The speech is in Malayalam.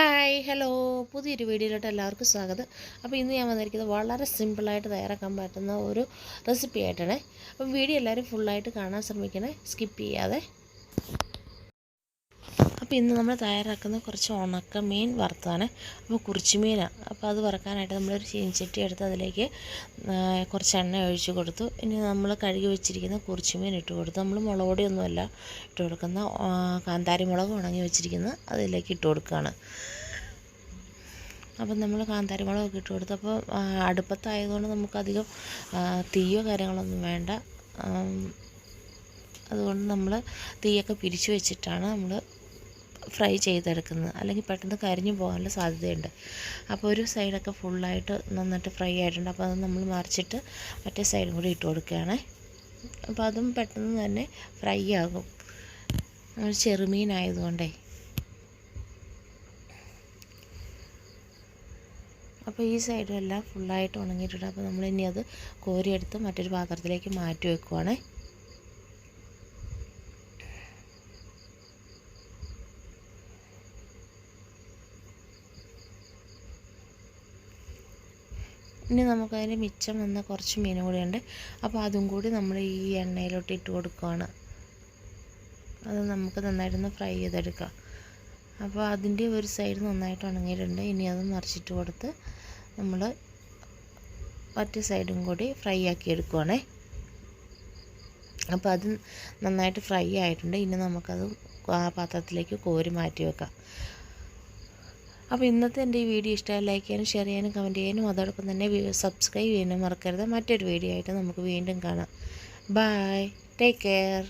Hi hello. പുതിയൊരു വീഡിയോയിലോട്ട് എല്ലാവർക്കും സ്വാഗതം. അപ്പോൾ ഇന്ന് ഞാൻ വന്നിരിക്കുന്നത് വളരെ സിമ്പിളായിട്ട് തയ്യാറാക്കാൻ പറ്റുന്ന ഒരു റെസിപ്പി ആയിട്ടാണ് അപ്പോൾ വീഡിയോ എല്ലാവരും ഫുള്ളായിട്ട് കാണാൻ ശ്രമിക്കണേ. സ്കിപ്പ് ചെയ്യാതെ. അപ്പോൾ ഇന്ന് നമ്മൾ തയ്യാറാക്കുന്ന കുറച്ച് ഉണക്ക മീൻ വറുത്താണ് അപ്പോൾ കുറിച്ചുമീനാണ് അപ്പോൾ അത് വറുക്കാനായിട്ട് നമ്മളൊരു ചീനിച്ചട്ടി എടുത്ത് അതിലേക്ക് കുറച്ച് എണ്ണ ഒഴിച്ച് കൊടുത്തു. ഇനി നമ്മൾ കഴുകി വെച്ചിരിക്കുന്ന കുറിച്ചുമീൻ ഇട്ട് കൊടുത്തു. നമ്മൾ മുളക് പൊടിയൊന്നുമല്ല ഇട്ട് കൊടുക്കുന്ന കാന്താരി മുളക് ഉണങ്ങി വെച്ചിരിക്കുന്ന അതിലേക്ക് ഇട്ട് കൊടുക്കുകയാണ്. അപ്പം നമ്മൾ കാന്താരി മുളകൊക്കെ ഇട്ട് കൊടുത്തു. അപ്പോൾ അടുപ്പത്തായതുകൊണ്ട് നമുക്കധികം തീയോ കാര്യങ്ങളൊന്നും വേണ്ട. അതുകൊണ്ട് നമ്മൾ തീയൊക്കെ പിരിച്ചു വെച്ചിട്ടാണ് നമ്മൾ ഫ്രൈ ചെയ്തെടുക്കുന്നത് അല്ലെങ്കിൽ പെട്ടെന്ന് കരിഞ്ഞു പോകാനുള്ള സാധ്യതയുണ്ട്. അപ്പോൾ ഒരു സൈഡൊക്കെ ഫുള്ളായിട്ട് നന്നായിട്ട് ഫ്രൈ ആയിട്ടുണ്ട്. അപ്പോൾ അത് നമ്മൾ മറിച്ചിട്ട് മറ്റേ സൈഡും കൂടി ഇട്ട് കൊടുക്കുകയാണ്. അപ്പോൾ അതും പെട്ടെന്ന് തന്നെ ഫ്രൈ ആകും. നമ്മൾ ചെറുമീനായതുകൊണ്ടേ. അപ്പോൾ ഈ സൈഡും എല്ലാം ഫുള്ളായിട്ട് ഉണങ്ങിയിട്ടുണ്ട്. അപ്പോൾ നമ്മൾ ഇനി അത് കോരിയെടുത്ത് മറ്റൊരു പാത്രത്തിലേക്ക് മാറ്റി വെക്കുവാണേ. ഇനി നമുക്കതിന് മിച്ചം വന്ന കുറച്ച് മീൻ ഉണ്ട് അപ്പോൾ അതും കൂടി നമ്മൾ ഈ എണ്ണയിലോട്ട് ഇട്ട് കൊടുക്കുകയാണ് അത് നമുക്ക് നന്നായിട്ടൊന്ന് ഫ്രൈ ചെയ്തെടുക്കാം. അപ്പോൾ അതിന്റെ ഒരു സൈഡ് നന്നായിട്ട് ഉണങ്ങിയിട്ടുണ്ട്. ഇനി അത് മറിച്ചിട്ട് കൊടുത്ത് നമ്മൾ മറ്റേ സൈഡും കൂടി ഫ്രൈ ആക്കി എടുക്കുവാണേ. അപ്പോൾ അത് നന്നായിട്ട് ഫ്രൈ ആയിട്ടുണ്ട്. ഇനി നമുക്കത് പാത്രത്തിലേക്ക് കോരി മാറ്റി വെക്കാം. അപ്പോൾ ഇന്നത്തെ എന്റെ ഈ വീഡിയോ ഇഷ്ടമായി ലൈക്ക് ചെയ്യാനും ഷെയർ ചെയ്യാനും കമന്റ് ചെയ്യാനും അതോടൊപ്പം തന്നെ സബ്സ്ക്രൈബ് ചെയ്യാനും മറക്കരുത്. മറ്റൊരു വീഡിയോ ആയിട്ട് നമുക്ക് വീണ്ടും കാണാം. Bye take care.